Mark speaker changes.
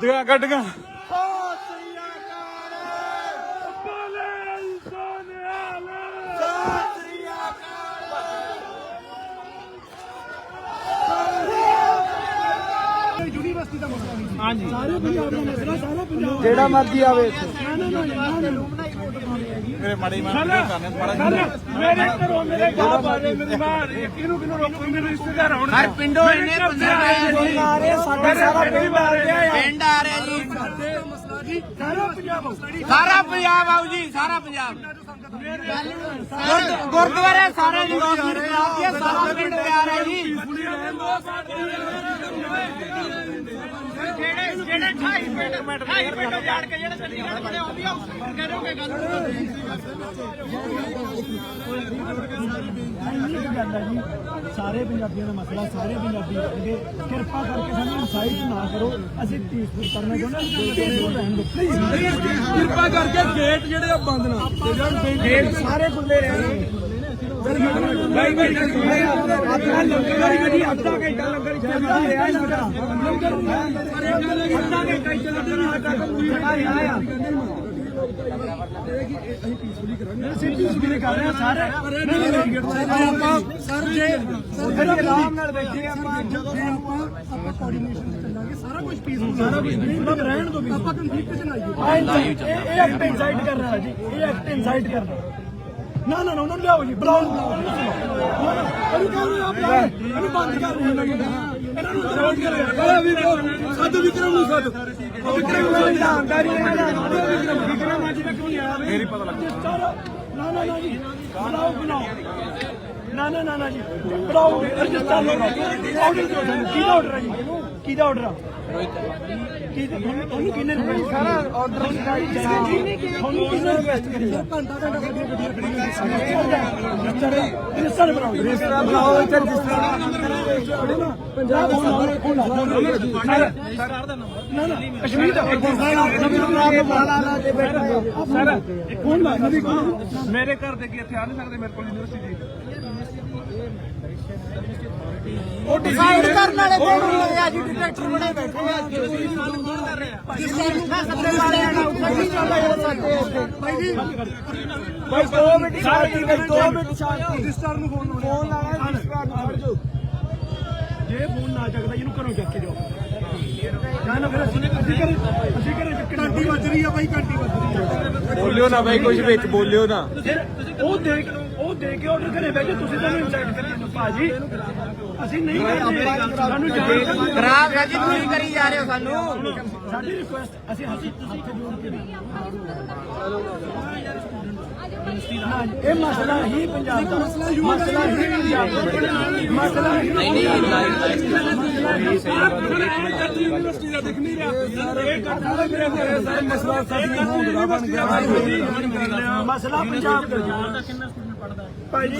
Speaker 1: ਦਿਖਾ ਗੱਡੀਆਂ
Speaker 2: ਯੂਨੀਵਰਸਿਟੀ ਦਾ ਮਸਲਾ ਨਹੀਂ
Speaker 1: ਹਾਂਜੀ।
Speaker 2: ਸਾਰੇ ਪੰਜਾਬ ਦਾ ਮਸਲਾ ਸਾਰਾ ਪੰਜਾਬ
Speaker 3: ਜਿਹੜਾ ਮਰਜ਼ੀ ਆਵੇ ਇੱਥੇ।
Speaker 2: ਨਾ ਨਾ ਨਾ ਨਾ ਨਾ।
Speaker 1: ਮੇਰੇ ਮਾੜੀ ਮਾਂ ਕਰਨੇ ਮਾੜਾ
Speaker 4: ਮੇਰੇ ਘਰੋਂ ਮੇਰੇ ਬਾਪ ਆ ਰਹੇ ਮੇਰੀ ਮਾਂ ਆ ਰਹੀ ਹੈ ਕਿਹਨੂੰ ਕਿਹਨੂੰ ਰੋਕੋ ਮੇਰੇ ਰਿਸ਼ਤੇਦਾਰ ਆਉਣ
Speaker 5: ਹਰ ਪਿੰਡੋਂ ਇੰਨੇ ਬੰਦੇ ਆਏ ਜੀ।
Speaker 2: ਆ ਰਹੇ ਸਾਡਾ ਸਾਰਾ ਪਿੰਡ ਆ ਰਿਹਾ
Speaker 5: ਪਿੰਡ ਆ ਰਿਹਾ ਜੀ।
Speaker 2: ਸਾਰਾ ਪੰਜਾਬ
Speaker 5: ਸਾਰਾ ਪੰਜਾਬ ਆਉ ਜੀ। ਸਾਰਾ ਪੰਜਾਬ ਗੁਰਦ- ਗੁਰਦੁਆਰੇ ਸਾਰੇ ਜੀ ਰੋਸ਼ਨੀ ਪੰਜਾਬ ਦੀ ਹੈ, ਸਾਰਾ ਪਿੰਡ ਪਿਆਰ ਹੈ ਜੀ।
Speaker 4: ਜਿਹੜੇ 28 ਪਿੰਡ 28 ਪਿੰਡ ਜਾੜ ਕੇ ਜਿਹੜੇ ਚੰਡੀਗੜ੍ਹ ਬਣੇ ਆਉਂਦੀ ਆ ਕਹਿ ਰਹੇ ਹੋ ਕਿ ਗੱਲ?
Speaker 2: ਇੰਨੀ ਕੁ ਗੱਲ ਹੈ ਜੀ ਸਾਰੇ ਪੰਜਾਬੀਆਂ ਦਾ ਮਸਲਾ ਸਾਰੇ ਪੰਜਾਬੀ ਰਹਿਣਗੇ ਕਿਰਪਾ ਕਰਕੇ ਸਾਨੂੰ ਇਨਸਾਈਟ ਨਾ ਕਰੋ। ਅਸੀਂ ਪੀਸਫੁਲ ਕਰਨਾ ਚਾਹੁੰਦੇ ਹਾਂ। ਪੀਸਫੁਲ ਰਹਿਣ ਦਿਓ। ਕਿਰਪਾ ਕਰਕੇ ਗੇਟ ਜਿਹੜੇ ਆ ਬੰਦ ਨਾ ਗੇਟ ਸਾਰੇ ਖੁੱਲੇ ਰਹਿਣਗੇ ਸਾਰੇ ਨਹੀਂ ਨਹੀਂ ਆਪਾਂ ਸਰ ਜੇ ਸਰ ਆਰਾਮ ਨਾਲ ਬੈਠੇ ਆਪਾਂ ਜਦੋਂ ਆਪਾਂ ਆਪਾਂ ਕੋਆਰਡੀਨੇਸ਼ਨ ਚੱਲਾਂਗੇ ਸਾਰਾ ਕੁਝ ਪੀਸਫੁਲ ਸਾਰਾ ਕੁਝ ਨਹੀਂ ਬਸ ਰਹਿਣ ਦੋ ਆਪਾਂ ਕੰਫਲਿਕਟ ਚ ਨਾ ਆਈਏ ਇਹ ਇਹ ਐਕਟ ਇਨਸਾਈਟ ਕਰ ਰਿਹਾ ਜੀ ਇਹ ਐਕਟ ਇਨਸਾਈਟ ਕਰ ਰਿਹਾ ਨਾ ਨਾ ਨਾ ਉਹਨਾਂ ਨੂੰ ਲਿਆਓ ਜੀ ਬੁਲਾਓ ਬੁਲਾਓ ਇਹਨੂੰ ਕਹੋ ਆਪ ਲਾਓ ਇਹਨੂੰ ਬੰਦ ਕਰ ਰਹੇ ਇਹਨਾਂ ਨੂੰ ਨੂੰ ਰੋਡ ਕਰ ਰਿਹਾ ਵੀ ਸੱਦ ਵਿਕਰਮ ਨੂੰ ਸੱਦ। ਵਿਕਰਮ ਨੂੰ ਜਾਣਦਾ ਨਹੀਂ ਵਿਕਰਮ ਵਿਕਰਮ ਅੱਜ ਤੱਕ ਨਹੀਂ ਆਇਆ ਮੇਰੀ ਪਤਾ ਲੱਗਾ ਨਾ ਨਾ ਨਾ ਜੀ। ਬੁਲਾਓ ਬੁਲਾਓ। ਨਾ ਨਾ ਨਾ ਨਾ ਜੀ ਬੁਲਾਓ ਰਜਿਸਟਰ ਲਓ ਆਰਡਰ ਦਿਓ ਸਾਨੂੰ ਕਿਹਦਾ ਆਰਡਰ ਹੈ ਜੀ ਕਿਹਦਾ ਆਰਡਰ ਆ ਕੀ ਤੁਹਾਨੂੰ ਤੁਹਾਨੂੰ ਕਿਹਨੇ ਰੁਪਏ ਸਾਰਾ ਆਰਡਰ ਤੁਹਾਨੂੰ ਕਿਹਨੇ ਰਿਕਵੈਸਟ ਕਰੀ ਘੰਟਾ ਘੰਟਾ ਸਾਡੀਆਂ ਗੱਡੀਆਂ ਖੜੀਆਂ ਰਜਿਸਟਰ ਰਜਿਸਟਰ ਬਣਾਓ ਰਜਿਸਟਰ ਬਣਾਓ ਇੱਥੇ ਰਜਿਸਟਰ ਪੰਜਾਬ ਫੋਨ ਲਾ ਫੋਨ ਲਾ ਸਰਕਾਰ ਦਾ ਨੰਬਰ ਨਾ ਨਾ ਕਸ਼ਮੀਰ ਦਾ ਨੰਬਰ ਲਾ ਕੇ ਬਾਲਾ ਲਾ ਕੇ ਬੈਠਾ ਸਰ ਫੋਨ ਲਾ ਨਵੀਂ
Speaker 4: ਮੇਰੇ ਘਰ ਦੇ ਕੀ ਇੱਥੇ ਆ ਨਹੀਂ ਸਕਦੇ ਮੇਰੇ ਕੋਲ ਯੂਨੀਵਰਸਿਟੀ
Speaker 5: ਉਹ ਡਿਸਾਈਡ ਕਰਨ ਵਾਲੇ ਕੋਣ ਹੁੰਦੇ ਆ ਜੀ ਡਿਟੈਕਟਰ ਬਣੇ ਬੈਠੇ ਆ। ਜਿਸ ਨੂੰ ਫੈਸਲੇ ਵਾਲਿਆਂ ਦਾ ਉੱਠੀ ਚੱਲਦਾ ਯਾਰ ਸਾਡੇ ਇੱਥੇ।
Speaker 2: ਭਾਈ 2 ਮਿੰਟ ਸ਼ਾਂਤੀ ਭਾਈ 2 ਮਿੰਟ ਸ਼ਾਂਤੀ ਰਜਿਸਟਰ ਨੂੰ ਫੋਨ ਫੋਨ ਲਾਣਾ ਰਜਿਸਟਰ ਨੂੰ ਫੜ ਜੋ ਜੇ ਫੋਨ ਨਾ ਚੱਕਦਾ ਇਹਨੂੰ ਘਰੋਂ ਚੱਕ ਕੇ ਜਾਓ ਫਿਰ ਅਸੀਂ ਅਸੀਂ ਵੱਜ ਰਹੀ ਆ ਭਾਈ ਘੰਟੀ ਵੱਜ ਰਹੀ ਆ।
Speaker 3: ਬੋਲਿਓ ਨਾ ਬਾਈ ਕੁਝ ਵਿੱਚ ਬੋਲਿਓ ਨਾ।
Speaker 2: ਉਹ ਦੇਖ ਉਹ ਦੇ ਕੇ ਆਰਡਰ ਕਰੇ ਬੈਠੇ ਤੁਸੀਂ ਤੁਹਾਨੂੰ ਇਨਸਾਈਟ ਕਰੀ। ਭਾਜੀ। ਅਸੀਂ ਨਹੀਂ ਕਰਦੇ ਸਾਨੂੰ ਜਾਣ
Speaker 5: ਖਰਾਬ ਹੈ ਜੀ ਤੁਸੀਂ ਕਰੀ ਜਾ ਰਹੇ ਹੋ ਸਾਨੂੰ।
Speaker 2: ਸਾਡੀ ਰਿਕੁਐਸਟ ਅਸੀਂ ਹੱਥ ਹੱਥ ਜੋੜ ਕੇ ਇਹ ਮਸਲਾ ਹੀ ਪੰਜਾਬ ਦਾ। ਮਸਲਾ ਹੀ ਪੰਜਾਬ ਦਾ। ਮਸਲਾ ਹੀ ਨਹੀਂ ਨਹੀਂ।
Speaker 4: ਯੂਨੀਵਰਸਿਟੀ ਦਾ ਦਿਖ ਨਹੀਂ ਰਿਹਾ ਇਹ ਕਰਦਾ ਮੇਰੇ ਘਰੇ ਸਾਰੇ ਮਸਲਾ ਸਾਡੀਆਂ ਹੋਂਦ ਦਾ। ਬਣ ਗਿਆ
Speaker 2: ਮਸਲਾ ਪੰਜਾਬ ਦਾ ਜੀ ਭਾਈ ਜੀ